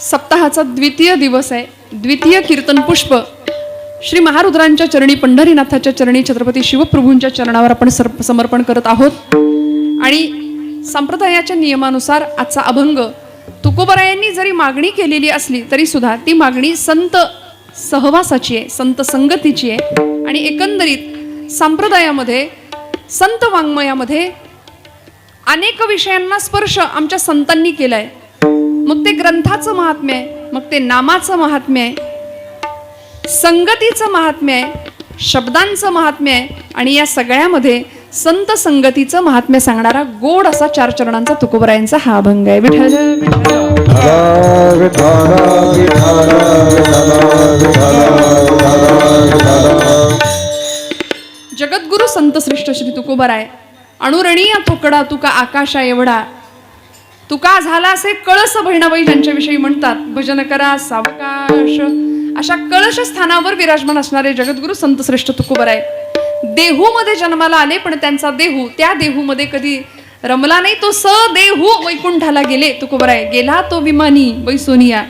सप्ताहाचा द्वितीय दिवस आहे. द्वितीय कीर्तन पुष्प. श्री महारुद्रांच्या चरणी पंढरीनाथाच्या चरणी छत्रपती शिवप्रभूंच्या चरणावर आपण सर- समर्पण करत आहोत. आणि संप्रदायाच्या नियमानुसार आजचा अभंग तुकोबरायांनी जरी मागणी केलेली असली तरी सुद्धा ती मागणी संत सहवासाची आहे संत संगतीची आहे. आणि एकंदरीत संप्रदायामध्ये संत वाङ्मयामध्ये अनेक विषयांना स्पर्श आमच्या संतांनी केलाय. मग ते ग्रंथाचं महात्म्य आहे मग ते नामाचं महात्म्य आहे संगतीचं महात्म्य आहे शब्दांचं महात्म्य आहे आणि या सगळ्यामध्ये संत संगतीचं महात्म्य सांगणारा गोड असा चार चरणांचा तुकोबरायांचा हा अभंग आहे. विठ्ठल जगद्गुरु संत श्रेष्ठ श्री तुकोबराय. अणुरणीय तुकडा तुका आकाशा एवढा तुका झाला असे कळस बहिणाबाई ज्यांच्याविषयी म्हणतात. भजन करा सावकाश. अशा कळश स्थानावर विराजमान असणारे जगद्गुरु संत श्रेष्ठ तुकोबराय. देहू मध्ये जन्माला आले पण त्यांचा देहू त्या देहू मध्ये कधी रमला नाही तो स देहू वैकुंठाला गेले. तुकोबराय गेला तो विमानी वैसोनिया.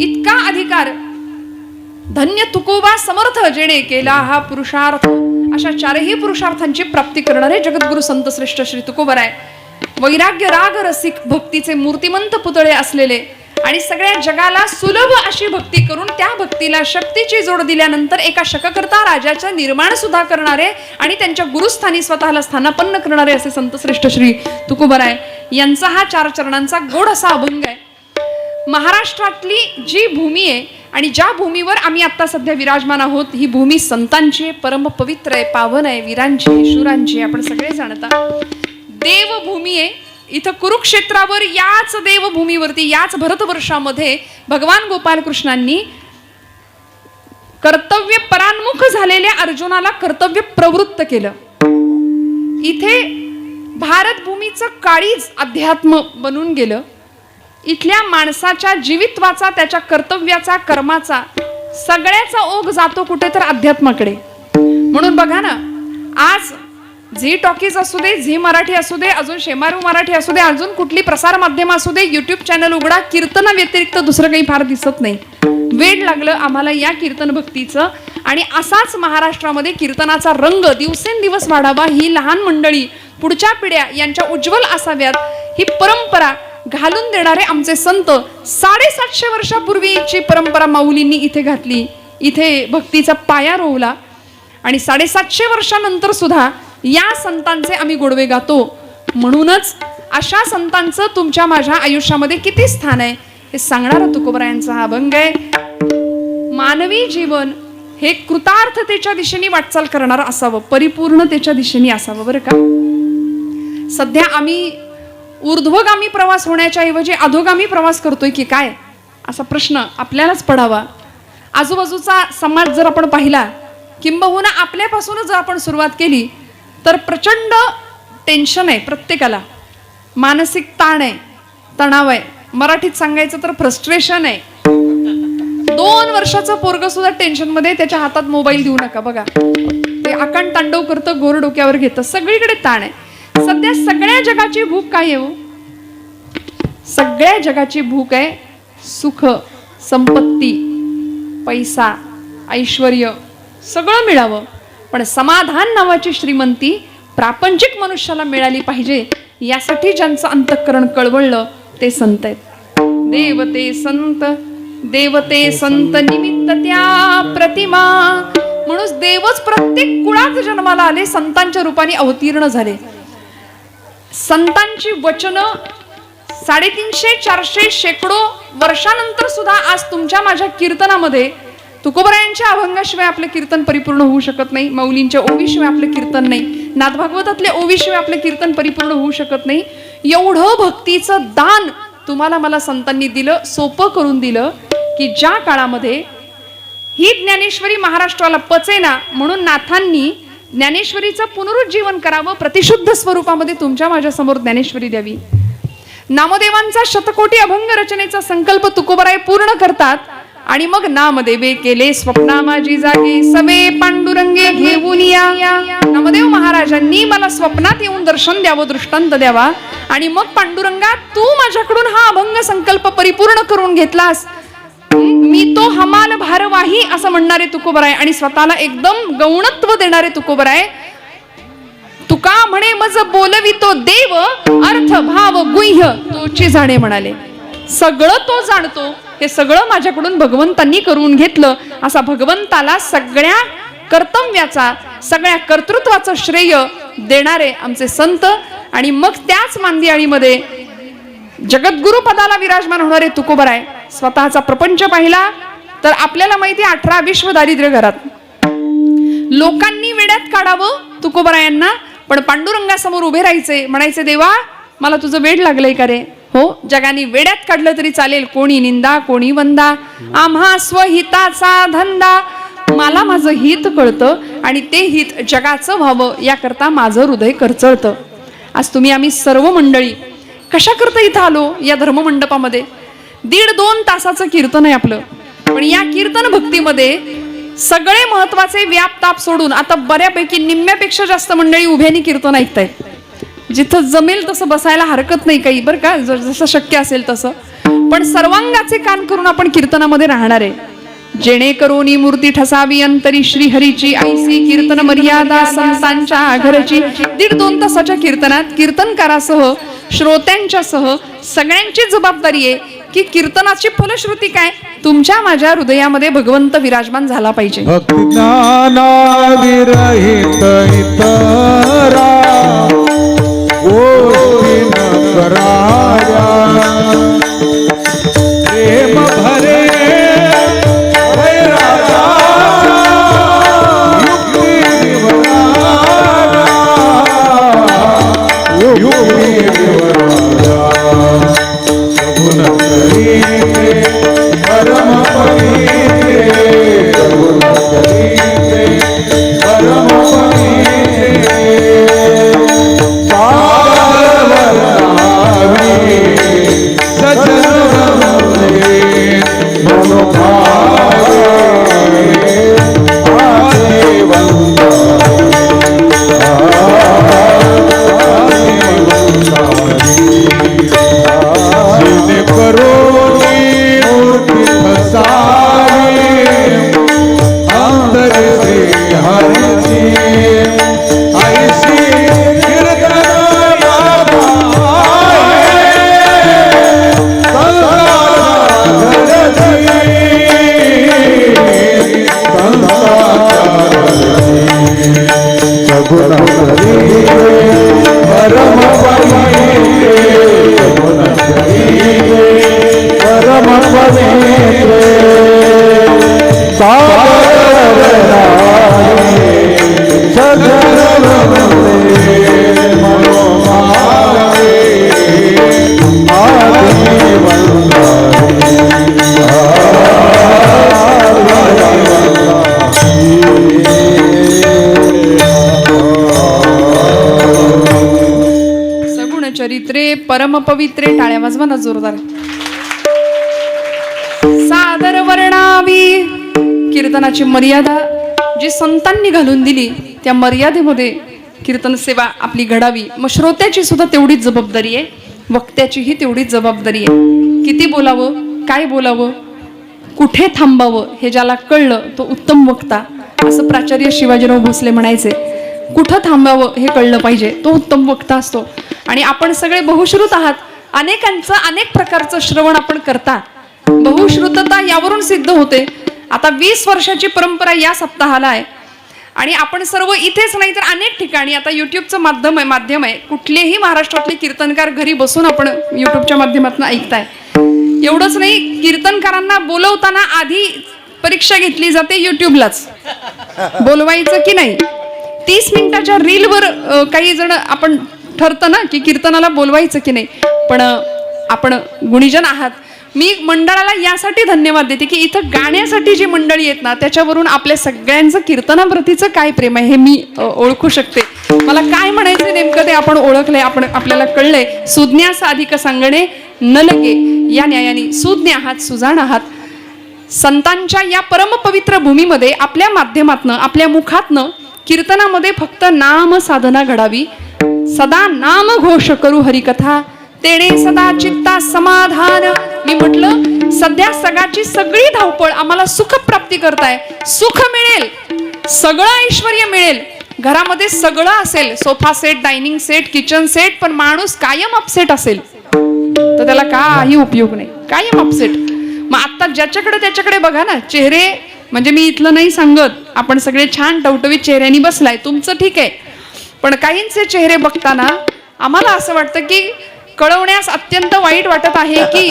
इतका अधिकार. धन्य तुकोबा समर्थ जेणे केला हा पुरुषार्थ. अशा चारही पुरुषार्थांची प्राप्ती करणारे जगद्गुरु संत श्रेष्ठ श्री तुकोबर आहे वैराग्य राग रसिक भक्तीचे मूर्तिमंत पुतळे असलेले आणि सगळ्या जगाला सुलभ अशी भक्ती करून त्या भक्तीला शक्तीची जोड दिल्यानंतर एका शककर्ता राजाचं निर्माण सुद्धा करणारे आणि त्यांच्या गुरुस्थानी स्वतःला स्थानापन्न करणारे असे संत श्रेष्ठ श्री तुकोबराय यांचा हा चार चरणांचा गोड असा अभंग आहे. महाराष्ट्रातली जी भूमी आहे आणि ज्या भूमीवर आम्ही आता सध्या विराजमान आहोत ही भूमी संतांची आहे परम पवित्र आहे पावन आहे वीरांची शूरांची आपण सगळे जाणता. देवभूमी आहे. इथं कुरुक्षेत्रावर याच देवभूमीवरती याच भरतवर्षामध्ये भगवान गोपालकृष्णांनी कर्तव्य परान्मुख झालेल्या अर्जुनाला कर्तव्य प्रवृत्त केलं. इथे भारतभूमीचं काळीज अध्यात्म बनून गेलं. इथल्या माणसाच्या जीवित्वाचा त्याच्या कर्तव्याचा कर्माचा सगळ्याचा ओघ जातो कुठे तर अध्यात्माकडे. म्हणून बघा ना आज झी टॉकीज असू दे झी मराठी असू दे अजून शेमारू मराठी असू दे अजून कुठली प्रसार माध्यम असू दे युट्यूब चॅनल उघडा. कीर्तना व्यतिरिक्त दुसरं काही फार दिसत नाही. वेळ लागलं आम्हाला या कीर्तन भक्तीचं. आणि असाच महाराष्ट्रामध्ये कीर्तनाचा रंग दिवसेंदिवस वाढावा ही लहान मंडळी पुढच्या पिढ्या यांच्या उज्ज्वल असाव्यात. ही परंपरा घालून देणारे आमचे संत साडेसातशे वर्षापूर्वीची परंपरा माऊलींनी इथे घातली. इथे भक्तीचा पाया रोवला. आणि साडेसातशे वर्षानंतर सुद्धा या संतांचे आम्ही गोडवे गातो. म्हणूनच अशा संतांचं तुमच्या माझ्या आयुष्यामध्ये किती स्थान आहे हे सांगणारा तुकोबरायांचा हा अभंग आहे. मानवी जीवन हे कृतार्थतेच्या दिशेने वाटचाल करणार असावं परिपूर्णतेच्या दिशेने असावं बरं का? सध्या आम्ही ऊर्ध्वगामी प्रवास होण्याच्या ऐवजी अधोगामी प्रवास करतोय की काय? असा प्रश्न आपल्यालाच पडावा. आजूबाजूचा समाज जर आपण पाहिला किंबहुना आपल्यापासूनच जर आपण सुरुवात केली तर प्रचंड टेन्शन आहे प्रत्येकाला. मानसिक ताण आहे तणाव आहे. मराठीत सांगायचं तर फ्रस्ट्रेशन आहे. दोन वर्षाचं पोरग सुद्धा टेन्शनमध्ये त्याच्या हातात मोबाईल देऊ नका बघा. ते आकांड तांडव करतं गोर डोक्यावर घेतं. सगळीकडे ताण आहे. सध्या सगळ्या जगाची भूक काय आहे हो? सगळ्या जगाची भूक आहे सुख संपत्ती पैसा ऐश्वर सगळं मिळावं. पण समाधान नावाची श्रीमंती प्रापंचिक मनुष्याला मिळाली पाहिजे यासाठी ज्यांचं अंतःकरण कळवळलं ते संत आहेत. देवते संत देवते संत निमित्त त्या प्रतिमा. म्हणून देवच प्रत्येक कुळात जन्माला आले संतांच्या रूपाने अवतीर्ण झाले. संतांची वचनं साडेतीनशे चारशे शेकडो वर्षानंतर सुद्धा आज तुमच्या माझ्या कीर्तनामध्ये तुकोबरायांच्या अभंगाशिवाय आपलं कीर्तन परिपूर्ण होऊ शकत नाही. मौलींच्या ओवीशिवाय आपलं कीर्तन नाही. नाथभागवतातल्या ओवीशिवाय आपलं कीर्तन परिपूर्ण होऊ शकत नाही. एवढं भक्तीचं दान तुम्हाला मला संतांनी दिलं सोपं करून दिलं की ज्या काळामध्ये ही ज्ञानेश्वरी महाराष्ट्राला पचेना म्हणून नाथांनी ज्ञानेश्वरीचं पुनरुज्जीवन करावं प्रतिशुद्ध स्वरूपामध्ये तुमच्या माझ्यासमोर ज्ञानेश्वरी द्यावी. नामदेवांचा शतकोटी अभंग रचनेचा संकल्प तुकोबराय पूर्ण करतात. आणि मग नामदेवे केले स्वप्ना माझी जागे. सवे पांडुरंगे घेऊन या. नामदेव महाराजांनी मला स्वप्नात येऊन दर्शन द्यावं दृष्टांत द्यावा. आणि मग पांडुरंगा तू माझ्याकडून हा अभंग संकल्प परिपूर्ण करून घेतलास. मी तो हमाल भारवाही असं म्हणणारे तुकोबर आहे आणि स्वतःला एकदम गौणत्व देणारे तुकोबर आहे तुका म्हणे मज बोलवितो देव अर्थ भाव गुह्य तोची जाणे म्हणाले. सगळं तो जाणतो. हे सगळं माझ्याकडून भगवंतांनी करून घेतलं. असा भगवंताला सगळ्या कर्तव्याचा सगळ्या कर्तृत्वाचं श्रेय देणारे आमचे संत आणि मग त्याच मांदियाळीमध्ये जगद्गुरु पदाला विराजमान होणारे तुकोबर आहे स्वतःचा प्रपंच पाहिला. तर आपल्याला माहिती आहे अठरा विश्व दारिद्र्य घरात. लोकांनी वेड्यात काढावं तुकोबरायांना पण पांडुरंगासमोर उभे राहायचे. म्हणायचे देवा मला तुझं वेड लागलंय का रे? हो जगाने वेड्यात काढलं तरी चालेल कोणी निंदा कोणी वंदा. आम्हा स्वहिताचा धंदा. मला माझं हित कळतं आणि ते हित जगाचं व्हावं याकरता माझं हृदय करचळतं. आज तुम्ही आम्ही सर्व मंडळी कशाकरता इथं आलो या धर्ममंडपामध्ये? दीड दोन तासाचं कीर्तन आहे आपलं. पण या कीर्तन भक्तीमध्ये सगळे महत्त्वाचे व्याप ताप सोडून आता बऱ्यापैकी निम्म्यापेक्षा जास्त मंडळी उभ्याने कीर्तन ऐकतायत. जिथं जमेल तसं बसायला हरकत नाही काही बरं का? जसं शक्य असेल तसं. पण सर्वांगाचे कान करून आपण कीर्तनामध्ये राहणार आहे. जेणेकरून मूर्ती ठसावी अंतरी श्रीहरीची आईसी कीर्तन मर्यादा संतांच्या घरची दीड दोन तासाच्या कीर्तनात कीर्तनकारासह श्रोत्यांच्या सह सगळ्यांची जबाबदारी आहे की कीर्तनाची फलश्रुती काय? तुमच्या माझ्या हृदयामध्ये भगवंत विराजमान झाला पाहिजे. परमपवित्रे टाळ्या वाजवा ना जोरदार. सादर वर्णावी. कीर्तनाची मर्यादा जी संतांनी घालून दिली त्या मर्यादेमध्ये कीर्तन सेवा आपली घडावी. मग श्रोत्याची सुद्धा तेवढीच जबाबदारी आहे. वक्त्याचीही तेवढीच जबाबदारी आहे. किती बोलावं काय बोलावं कुठे थांबावं हे ज्याला कळलं तो उत्तम वक्ता असं प्राचार्य शिवाजीराव भोसले म्हणायचे. कुठं थांबावं हे कळलं पाहिजे. तो उत्तम वक्ता असतो. आणि आपण सगळे बहुश्रुत आहात. अनेकांचं अनेक प्रकारचं श्रवण आपण करता. बहुश्रुतता यावरून सिद्ध होते. आता वीस वर्षाची परंपरा या सप्ताहाला आहे. आणि आपण सर्व इथेच नाही तर अनेक ठिकाणी आता युट्यूबचं माध्यम आहे माध्यम आहे. कुठलेही महाराष्ट्रातले कीर्तनकार घरी बसून आपण युट्यूबच्या माध्यमातून ऐकताय. एवढंच नाही कीर्तनकारांना बोलवताना आधी परीक्षा घेतली जाते युट्यूबलाच बोलवायचं की नाही? तीस मिनिटाच्या रीलवर काही जण आपण ठरतं ना की कीर्तनाला बोलवायचं की नाही. पण आपण गुणीजन आहात. मी मंडळाला यासाठी धन्यवाद देते की इथं गाण्यासाठी जी मंडळी आहेत ना त्याच्यावरून आपल्या सगळ्यांचं कीर्तनाप्रतीचं काय प्रेम आहे हे मी ओळखू शकते. मला काय म्हणायचं नेमकं ते आपण ओळखलंय आपण आपल्याला कळलंय. सुज्ञास अधिक सांगणे न लगे या न्यायाने सुज्ञ आहात सुजाण आहात. संतांच्या या परमपवित्र भूमीमध्ये आपल्या माध्यमातनं आपल्या मुखातनं कीर्तनामध्ये फक्त नाम साधना घडावी. सदा नाम घोष करू हरिकथा. तेणे सदा चित्ता समाधान. मी म्हटलं सध्या सगळ्याची सगळी धावपळ आम्हाला सुख प्राप्ती करताय. सुख मिळेल. सगळं ऐश्वर मिळेल. घरामध्ये सगळं असेल. Sofa set dining set kitchen set पण माणूस कायम अपसेट असेल. तर त्याला काही उपयोग नाही. कायम अपसेट मग आता ज्याच्याकडे त्याच्याकडे बघा ना चेहरे म्हणजे मी इथलं नाही सांगत. आपण सगळे छान टवटवीत चेहऱ्यानी बसलाय. तुमचं ठीक आहे. पण काहींचे चेहरे बघताना आम्हाला असं वाटतं की कळवण्यास अत्यंत वाईट वाटत आहे की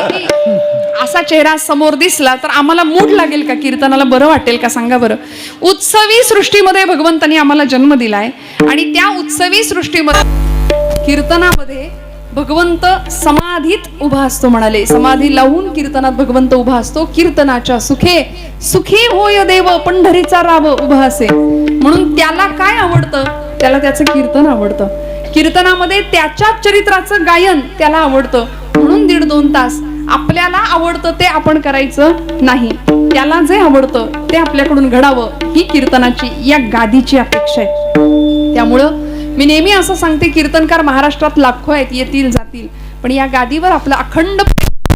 असा चेहरा समोर दिसला तर आम्हाला मूड लागेल का? कीर्तनाला बरं वाटेल का? सांगा बरं. उत्सवी सृष्टीमध्ये भगवंतानी आम्हाला जन्म दिलाय. आणि त्या उत्सवी सृष्टीमध्ये कीर्तनामध्ये भगवंत समाधीत उभा असतो म्हणाले. समाधी लावून कीर्तनात भगवंत उभा असतो. कीर्तनाच्या सुखे सुखी होय देव पंढरीचा राव उभा असे. म्हणून त्याला काय आवडतं? त्याला त्याचं कीर्तन आवडतं. कीर्तनामध्ये त्याच्या चरित्राचं गायन त्याला आवडतं. म्हणून दीड दोन तास आपल्याला आवडतं ते आपण करायचं नाही. त्याला जे आवडतं ते आपल्याकडून घडावं ही कीर्तनाची या गादीची अपेक्षा आहे. त्यामुळं मी नेहमी असं सांगते कीर्तनकार महाराष्ट्रात लाखो आहेत येतील जातील. पण या गादीवर आपलं अखंड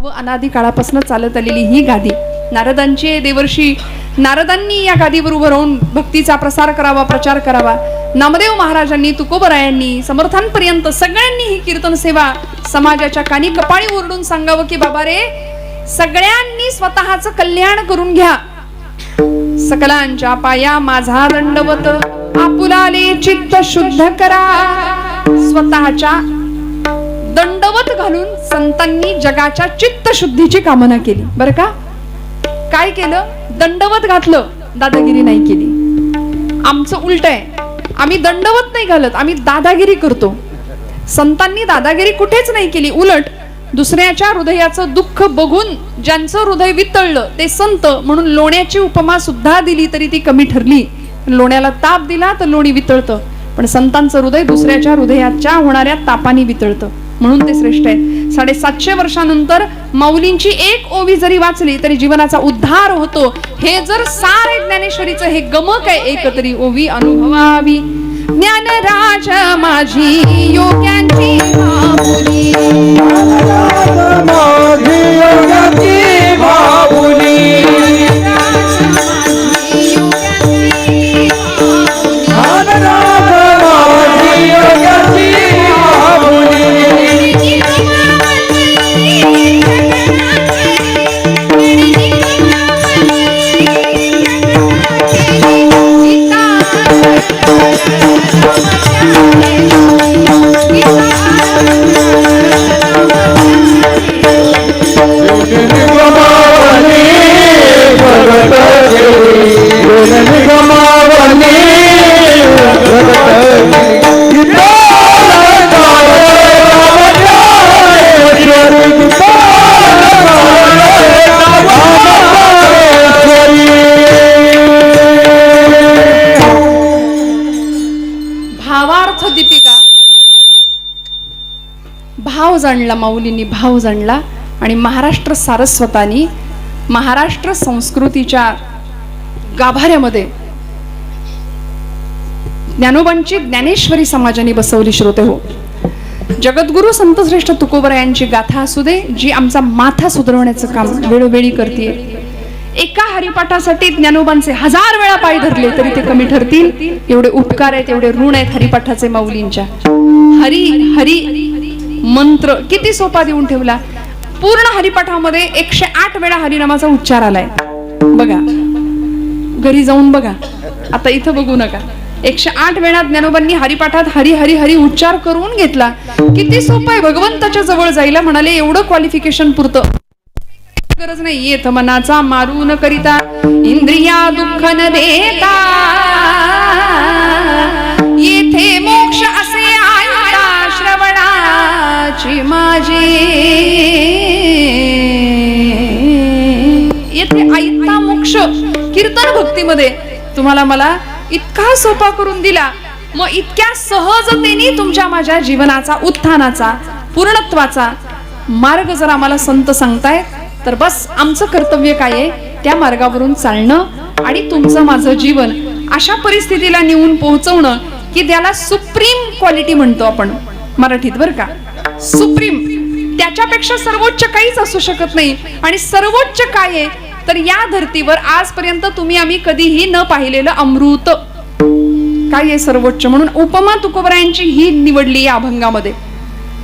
व अनादी काळापासून चालत आलेली ही गादी. नारदांची देवर्षी नारदांनी या गादीवर उभं राहून भक्तीचा प्रसार करावा प्रचार करावा. नामदेव महाराजांनी तुकोबरायांनी समर्थांपर्यंत सगळ्यांनी ही कीर्तन सेवा समाजाच्या कानी कपाळी ओरडून सांगावं की बाबा रे सगळ्यांनी स्वतःचं कल्याण करून घ्या. सकलांच्या पाया माझा दंडवत. आपुलाले चित्त शुद्ध करा. स्वतःच्या दंडवत घालून संतांनी जगाच्या चित्त शुद्धीची कामना केली. बरं का? काय केलं? दंडवत घातलं. दादागिरी नाही केली. आमचं उलट आहे. आम्ही दंडवत नाही घालत आम्ही दादागिरी करतो. संतांनी दादागिरी कुठेच नाही केली. उलट दुसऱ्याच्या हृदयाचं दुःख बघून ज्यांचं हृदय वितळलं ते संत म्हणून लोण्याची उपमा सुद्धा दिली तरी ती कमी ठरली. लोण्याला ताप दिला तर लोणी वितळतं. पण संतांचं हृदय दुसऱ्याच्या हृदयाच्या होणाऱ्या तापाने वितळतं. म्हणून ते श्रेष्ठ आहे साडेसातशे वर्षानंतर माऊलींची एक ओवी जरी वाचली तरी जीवनाचा उद्धार होतो. हे जर सार ज्ञानेश्वरीचं हे गमक आहे एक तरी ओवी अनुभवावी. ज्ञानराज माझी योग्यांची माऊली माझी योगाची जाणला माऊलींनी भाव जाणला आणि महाराष्ट्र सारस्वतानी महाराष्ट्र संस्कृतीच्या गाभाऱ्यामध्ये ज्ञानोबांची ज्ञानेश्वरी समाजाने बसवली श्रोते हो. जगद्गुरु संतश्रेष्ठ तुकोबरायांची गाथा असू दे जी आमचा माथा सुधारवण्याचं काम वेळोवेळी करते एका हरिपाठासाठी ज्ञानोबांचे हजार वेळा पाय धरले तरी ते कमी ठरतील. एवढे उपकार आहेत एवढे ऋण आहेत हरिपाठाचे माऊलींच्या. हरी हरी मंत्र किती सोपा देऊन ठेवला? पूर्ण हरिपाठामध्ये एकशे आठ वेळा हरिनामाचा उच्चार आलाय. बघा. घरी जाऊन बघा. आता इथं बघू नका. एकशे आठ वेळा ज्ञानोबांनी हरिपाठात हरी हरी हरी उच्चार करून घेतला. किती सोपं आहे. भगवंताच्या जवळ जायला म्हणाले एवढं क्वालिफिकेशन पुरतं. गरज नाही. येत मनाचा मारू न करिता. इंद्रिया दुःख न देता. येथे मोक्ष असे देवाची माझी. येथे आयता मोक्ष कीर्तन भक्तीमध्ये तुम्हाला मला इतका सोपा करून दिला. मग इतक्या सहजतेने तुमच्या माझ्या जीवनाचा उत्थानाचा पूर्णत्वाचा मार्ग जर आम्हाला संत सांगताय तर बस आमचं कर्तव्य काय आहे? त्या मार्गावरून चालणं आणि तुमचं माझं जीवन अशा परिस्थितीला नेऊन पोहोचवणं की त्याला सुप्रीम क्वालिटी म्हणतो आपण. मराठीत बरं का? सुप्रीम. त्याच्यापेक्षा सर्वोच्च काहीच असू शकत नाही. आणि सर्वोच्च काय आहे? तर या धर्तीवर आजपर्यंत तुम्ही आम्ही कधीही न पाहिलेलं अमृत. काय आहे सर्वोच्च? म्हणून उपमा तुकोबरायांची ही निवडली या अभंगामध्ये.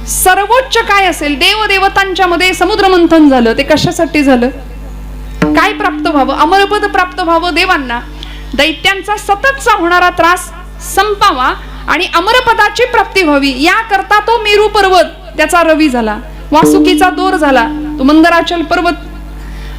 सर्वोच्च काय असेल? देवदेवतांच्या मध्ये समुद्र मंथन झालं. ते कशासाठी झालं? काय प्राप्त व्हावं? अमरपद प्राप्त व्हावं देवांना? दैत्यांचा सततचा होणारा त्रास संपावा आणि अमरपदाची प्राप्ती व्हावी. याकरता तो मेरू पर्वत. त्याचा रवी झाला. वासुकीचा दोर झाला. तो मंदराचल पर्वत.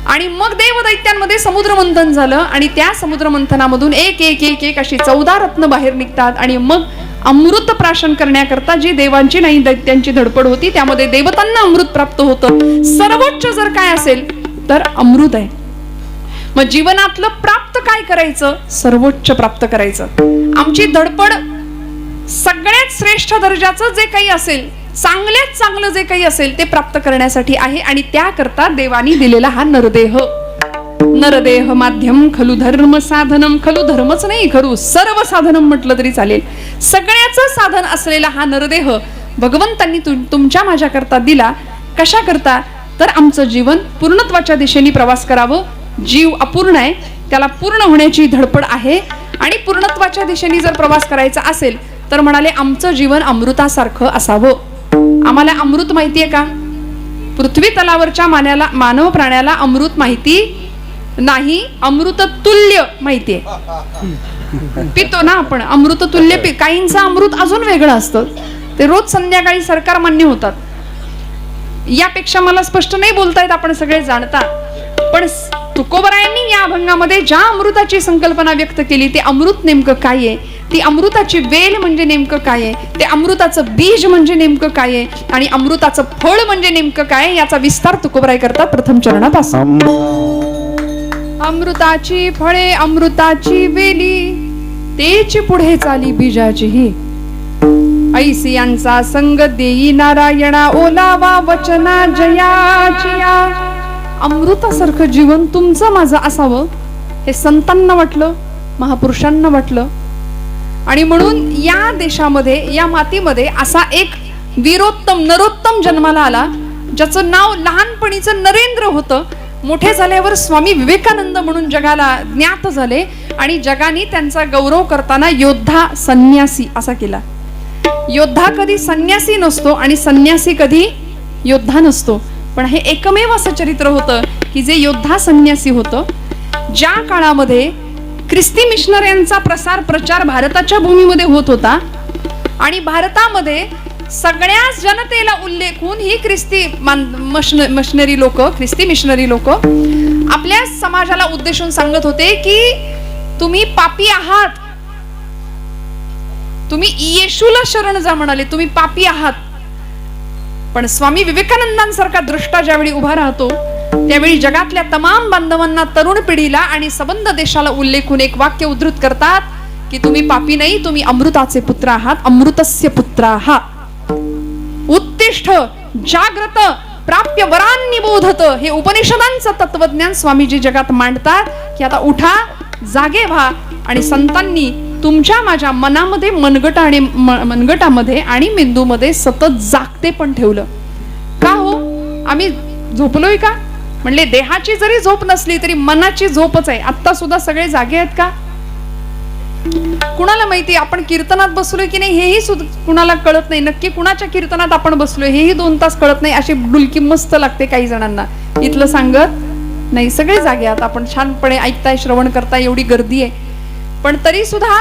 आणि मग देव दैत्यांमध्ये समुद्र मंथन झालं. आणि त्या समुद्र मंथनामधून एक एक एक एक अशी चौदा रत्न बाहेर निघतात. आणि मग अमृत प्राशन करण्याकरता जी देवांची नाही दैत्यांची धडपड होती त्यामध्ये देवतांना अमृत प्राप्त होतं. सर्वोच्च जर काय असेल तर अमृत आहे. मग जीवनातलं प्राप्त काय करायचं? सर्वोच्च प्राप्त करायचं. आमची धडपड सगळ्यात श्रेष्ठ दर्जाचं जे काही असेल चांगल्यात चांगलं जे काही असेल ते प्राप्त करण्यासाठी आहे आणि त्याकरता देवानी दिलेला हा नरदेह. नरदेह माध्यम खलु धर्म साधनम. खलु धर्मच नाही खरू सर्व साधनम म्हटलं तरी चालेल. सगळ्याचं साधन असलेला हा नरदेह भगवंतांनी तुमच्या माझ्याकरता दिला. कशा करता तर आमचं जीवन पूर्णत्वाच्या दिशेने प्रवास करावं. जीव अपूर्ण आहे. त्याला पूर्ण होण्याची धडपड आहे. आणि पूर्णत्वाच्या दिशेने जर प्रवास करायचा असेल तर म्हणाले आमचं जीवन अमृतासारखं असावं. आम्हाला अमृत माहिती आहे का? पृथ्वी तलावरच्या मान्याला मानव प्राण्याला अमृत माहिती नाही अमृत तुल्य आहे. पितो ना आपण अमृत तुल्य पि काहींचं अमृत अजून वेगळं असतं. ते रोज संध्याकाळी सरकार मान्य होतात. यापेक्षा मला स्पष्ट नाही बोलता येत आपण सगळे जाणता. पण तुकोबरायांनी या अभंगामध्ये ज्या अमृताची संकल्पना व्यक्त केली ते अमृत नेमकं काय आहे? ती अमृताची वेल म्हणजे नेमकं काय आहे? ते अमृताचं बीज म्हणजे नेमकं काय आहे? आणि अमृताचं फळ म्हणजे नेमकं काय याचा विस्तार तुकोबराय करतात प्रथम चरणापासून. अमृताची फळे अमृताची वेली तेची पुढे चाली बीजाची ही ऐसी यांचा संग देई नारायणा ओलावा वचना जयाचिया. अमृतासारखं जीवन तुमचं माझं असावं हे संतांना वाटलं महापुरुषांना वाटलं आणि म्हणून या देशामध्ये या मातीमध्ये असा एक वीरोत्तम नरोत्तम जन्माला आला ज्याचं नाव लहानपणीचं नरेंद्र होतं. मोठे झाल्यावर स्वामी विवेकानंद म्हणून जगाला ज्ञात झाले आणि जगाने त्यांचा गौरव करताना योद्धा संन्यासी असा केला. योद्धा कधी संन्यासी नसतो आणि संन्यासी कधी योद्धा नसतो. पण हे एकमेव असं चरित्र होतं की जे योद्धा संन्यासी होतं. ज्या काळामध्ये ख्रिस्ती मिशनऱ्यांचा प्रसार प्रचार भारताच्या भूमीमध्ये होत होता. आणि भारतामध्ये सगळ्याच जनतेला उल्लेखून ही ख्रिस्ती मशनरी लोक ख्रिस्ती मिशनरी लोक आपल्या समाजाला उद्देशून सांगत होते की तुम्ही पापी आहात. तुम्ही येशूला शरण जा म्हणाले तुम्ही पापी आहात. पण स्वामी विवेकानंदांसारखा दृष्टा ज्यावेळी उभा राहतो त्यावेळी जगातल्या तमाम बांधवांना तरुण पिढीला आणि सबंध देशाला उल्लेखून एक वाक्य उद्धृत करतात की तुम्ही पापी नाही तुम्ही अमृताचे पुत्र आहात अमृतस्य पुत्र आहात उत्तिष्ठ जाग्रत प्राप्य वरांनी बोधत हे उपनिषदांचं तत्वज्ञान स्वामीजी जगात मांडतात की आता उठा जागे व्हा आणि संतांनी तुमच्या माझ्या मनामध्ये मनगटा आणि मनगटामध्ये आणि मेंदूमध्ये सतत जागते पण ठेवलं. का हो? आम्ही झोपलोय का? म्हणले देहाची जरी झोप नसली तरी मनाची झोपच आहे. आता सुद्धा सगळे जागे आहेत का? कुणाला माहिती आपण कीर्तनात बसलोय की नाही हेही सुद्धा कुणाला कळत नाही. नक्की कुणाच्या कीर्तनात आपण बसलोय हेही दोन तास कळत नाही. अशी डुलकी मस्त लागते काही जणांना. इथलं सांगत नाही सगळे जागे आहेत. आपण छानपणे ऐकताय श्रवण करताय एवढी गर्दी आहे. पण तरी सुद्धा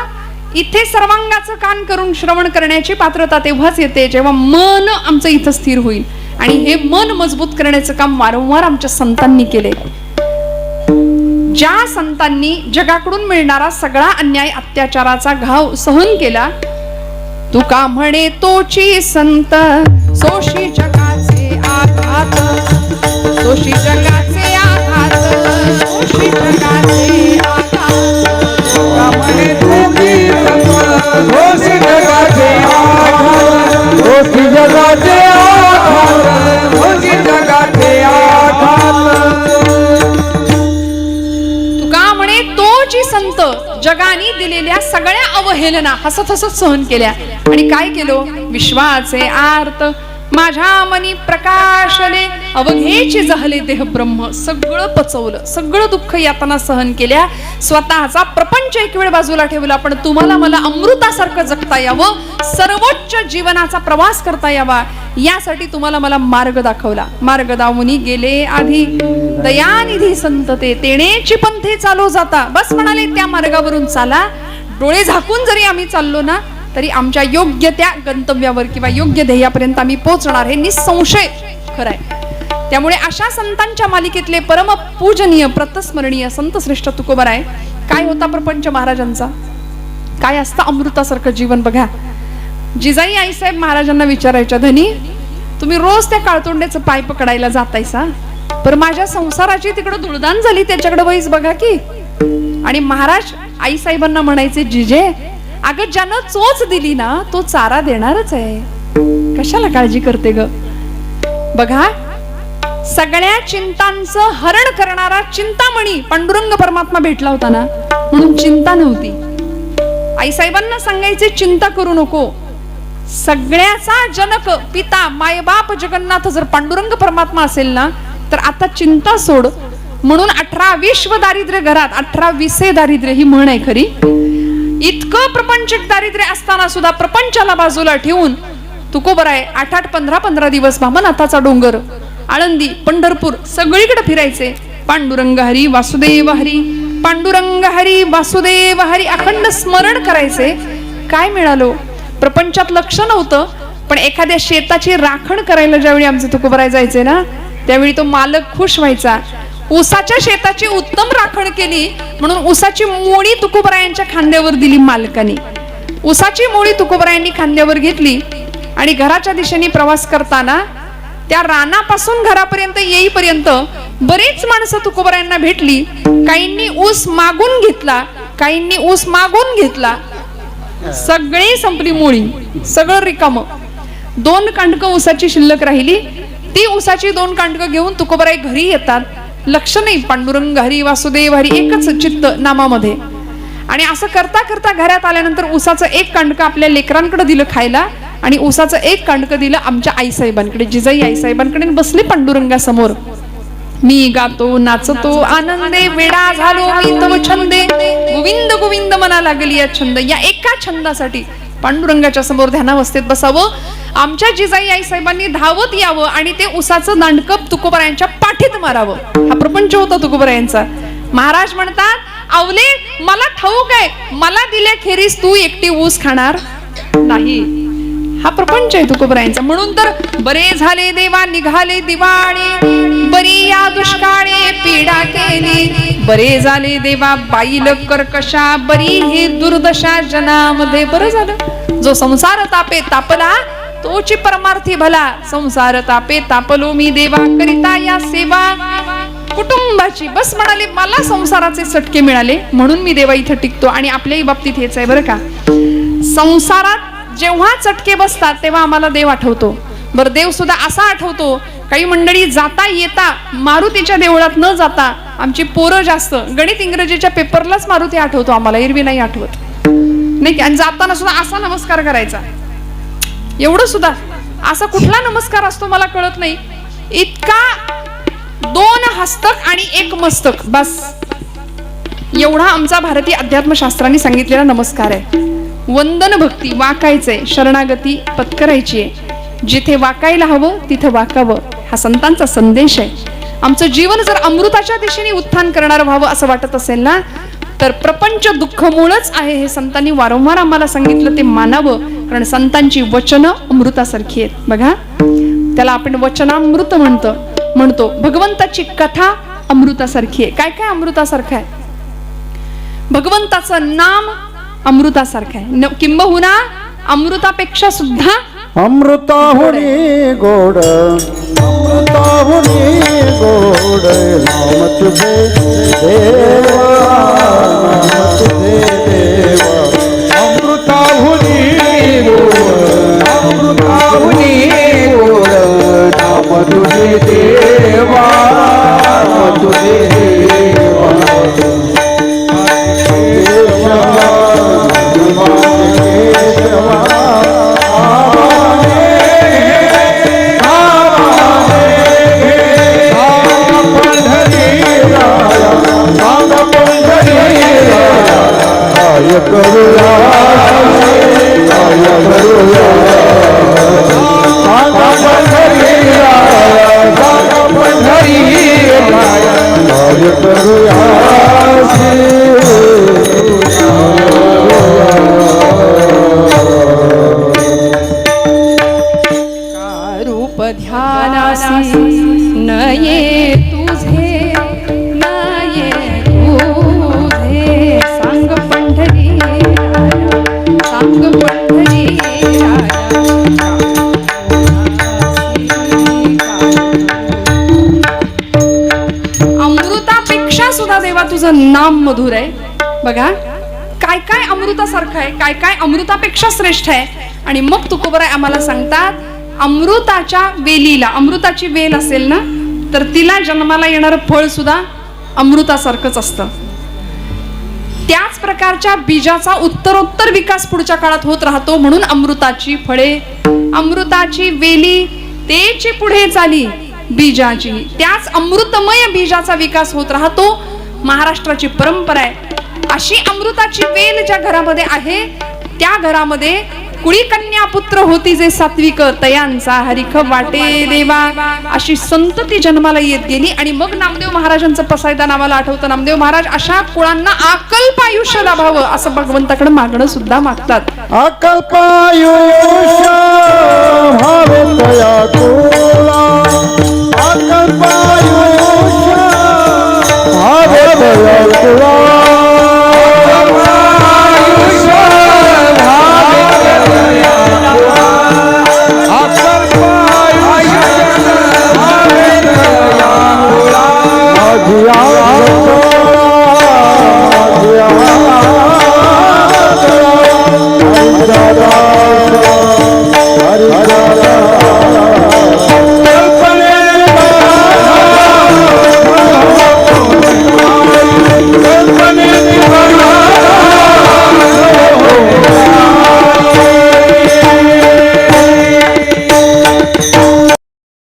इथे सर्वांगाचं कान करून श्रवण करण्याची पात्रता तेव्हाच येते जेव्हा मन आमचं इथं स्थिर होईल. आणि हे मन मजबूत करण्याचं काम वारंवार आमच्या संतांनी केले. ज्या संतांनी जगाकडून मिळणारा सगळा अन्याय अत्याचाराचा घाव सहन केला तुका म्हणे तोची संत सोशी जगाचे आघात सोशी जगाचे आघात सोशी जगाचे संत, जगाचे आघात, जगाचे संत जगाने दिलेल्या सगळ्या अवहेलना हसत हसत सहन केल्या. आणि काय केलं? विश्वाचे आर्त. माझ्या मनी प्रकाशले अवघेचे झाले देह ब्रह्म सगळं पचवलं सगळं दुःख यातना सहन केल्या. स्वतःचा प्रपंच एक वेळ बाजूला ठेवला पण तुम्हाला मला अमृतासारखं जगता यावं सर्वोच्च जीवनाचा प्रवास करता यावा यासाठी तुम्हाला मला मार्ग दाखवला. मार्ग दावुनी गेले आधी. दयानिधी संत तेनेची तेणेची पंथे चालो जाता. बस म्हणाले त्या मार्गावरून चाला. डोळे झाकून जरी आम्ही चाललो ना तरी आमच्या योग्य त्या गंतव्यावर किंवा योग्य ध्येयापर्यंत आम्ही पोहोचणार हे निसंशय आहे त्यामुळे अशा संतांच्या मालिकेतले परम पूजनीय प्रतस्मरणीय संत श्रेष्ठ तुकोबराय काय होता प्रपंच महाराजांचा? काय असतं अमृतासारखं जीवन बघा. जिजाई आईसाहेब महाराजांना विचारायच्या धनी तुम्ही रोज त्या काळतोंड्याचं पाय पकडायला जातायसा पर माझ्या संसाराची तिकडं दुर्दान झाली त्याच्याकडे वैस बघा की. आणि महाराज आईसाहेबांना म्हणायचे जिजे अगं ज्यानं चोच दिली ना तो चारा देणारच आहे. कशाला काळजी करते ग? बघा सगळ्या चिंतांचं हरण करणारा चिंतामणी पांडुरंग परमात्मा भेटला होता ना? म्हणून चिंता नव्हती. आई साहेबांना सांगायचे चिंता करू नको. सगळ्याचा जनक पिता मायबाप जगन्नाथ जर पांडुरंग परमात्मा असेल ना तर आता चिंता सोड. म्हणून अठरा विश्व दारिद्र्य घरात अठरा विसे दारिद्र्य ही म्हण आहे खरी. इतकं प्रपंचिक दारिद्र्य असताना सुद्धा प्रपंचाला बाजूला ठेवून तुकोबर आहे आठ आठ पंधरा पंधरा दिवस भामनाथाचा डोंगर आळंदी पंढरपूर सगळीकडे फिरायचे. पांडुरंग हरी वासुदेव हरी. पांडुरंग हरी वासुदेव हरी अखंड स्मरण करायचे. काय मिळालो? प्रपंचात लक्ष नव्हतं पण एखाद्या शेताची राखण करायला ज्यावेळी आमचे तुकोबराय जायचे ना त्यावेळी तो मालक खुश व्हायचा. ऊसाच्या शेताची उत्तम राखण केली म्हणून ऊसाची मोळी तुकोबरायांच्या खांद्यावर दिली मालकाने. ऊसाची मोळी तुकोबरायांनी खांद्यावर घेतली आणि घराच्या दिशेने प्रवास करताना त्या रानापासून घरापर्यंत येईपर्यंत बरेच माणसं तुकोबरायांना भेटली. काहींनी ऊस मागून घेतला काहींनी ऊस मागून घेतला. सगळी संपली मुळी सगळं रिकाम. दोन कांडकं ऊसाची शिल्लक राहिली. ती ऊसाची दोन कांडकं घेऊन तुकोबराई घरी येतात. लक्ष नाही पांडुरंग हरी वासुदेव हरी एकच चित्त नामामध्ये. आणि असं करता करता घरात आल्यानंतर ऊसाचं एक कांडकं आपल्या लेकरांकडे दिलं खायला. आणि ऊसाचं एक कांडकं दिलं आमच्या आईसाहेबांकडे जिजाई आईसाहेबांकडे बसले पांडुरंगासमोर. मी गातो नाचतो आनंदे वेडा झालो मी तव छंदे. गोविंद गोविंद मना लागली या छंद या एका छंदासाठी पांडुरंगाच्या समोर ध्यानावस्थेत बसावं. आमच्या जिजाई आई साहेबांनी धावत यावं आणि ते उसाचं दांडकप तुकोबरायांच्या पाठीत मारावं. हा प्रपंच होता तुकोबरायांचा. महाराज म्हणतात आवले मला ठाऊक आहे मला दिल्या खेरीस तू एकटी ऊस खाणार नाही. हा प्रपंच आहे तुकोबरायांचा म्हणून तर बरे झाले देवा निघाले दिवाळी बरी या दुष्काळी पीडा केली. बरे झाले देवा बाईल कर्कशा. बरी ही दुर्दशा जनामध्ये. बरं झालं. जो संसार तापे तापला तोची परमार्थी भला. संसार तापे तापलो मी देवा करिता या सेवा. कुटुंबाची बस म्हणाले मला संसाराचे सटके मिळाले. म्हणून मी देवा इथं टिकतो आणि आपल्याही बाबतीत हेच आहे बरं का? संसारात जेव्हा चटके बसतात तेव्हा आम्हाला देव आठवतो. बरं देव सुद्धा असा आठवतो काही मंडळी जाता येता मारुतीच्या देवळात न जाता आमची पोरं जास्त गणित इंग्रजीच्या पेपरलाच मारुती आठवतो आम्हाला एरवी नाही आठवत. नाही आणि जाताना सुद्धा असा नमस्कार करायचा. एवढं सुद्धा. असा कुठला नमस्कार असतो मला कळत नाही. इतका दोन हस्तक आणि एक मस्तक बस. एवढा आमचा भारतीय अध्यात्मशास्त्राने सांगितलेला नमस्कार आहे. वंदन भक्ती वाकायचंय शरणागती पत्करायची आहे जिथे वाकायला हवं तिथं वाकावं हा संतांचा संदेश आहे. आमचं जीवन जर अमृताच्या दिशेने उत्थान करणार व्हावं असं वाटत असेल ना तर प्रपंच दुःख मूळच आहे हे संतांनी वारंवार आम्हाला सांगितलं ते मानावं. कारण संतांची वचनं अमृतासारखी आहेत. बघा त्याला आपण वचनामृत म्हणतो म्हणतो. भगवंताची कथा अमृतासारखी आहे. काय काय अमृतासारखं आहे? भगवंताचं नाम अमृतासारखं आहे. न- किंबहुना अमृतापेक्षा सुद्धा अमृताहुनी गोड. अमृताहुनी गोड. नाम तुझे देवा नाम तुझे देवा. अमृताहुनी गोड. अमृताहुनी गोड. नाम तुझे देवा नाम तुझे देवा तुझं नाम मधुर आहे. बघा काय काय अमृतासारखं आहे काय काय अमृतापेक्षा श्रेष्ठ आहे. आणि मग तुकोबराय आम्हाला सांगतात अमृताच्या वेलीला अमृताची वेल असेल ना तर तिला जन्माला येणारं फळ सुद्धा अमृतासारखंच असतं. त्याच प्रकारच्या बीजाचा उत्तरोत्तर विकास पुढच्या काळात होत राहतो म्हणून अमृताची फळे अमृताची वेली तेची पुढे चाली बीजाची. त्याच अमृतमय बीजाचा विकास होत राहतो महाराष्ट्राची परंपरा आहे. अशी अमृताची वेल ज्या घरामध्ये आहे त्या घरामध्ये कुळी कन्या पुत्र होती जे सात्विक तयांचा. हरिख वाटे देवा. अशी संतती जन्माला येत गेली आणि मग नामदेव महाराजांचं पसायदा नावाला आठवतं. नामदेव महाराज अशा कुळांना अकल्प आयुष्य लाभावं असं भगवंताकडे मागणं सुद्धा मागतात. अकल्प आयुष्य Lord.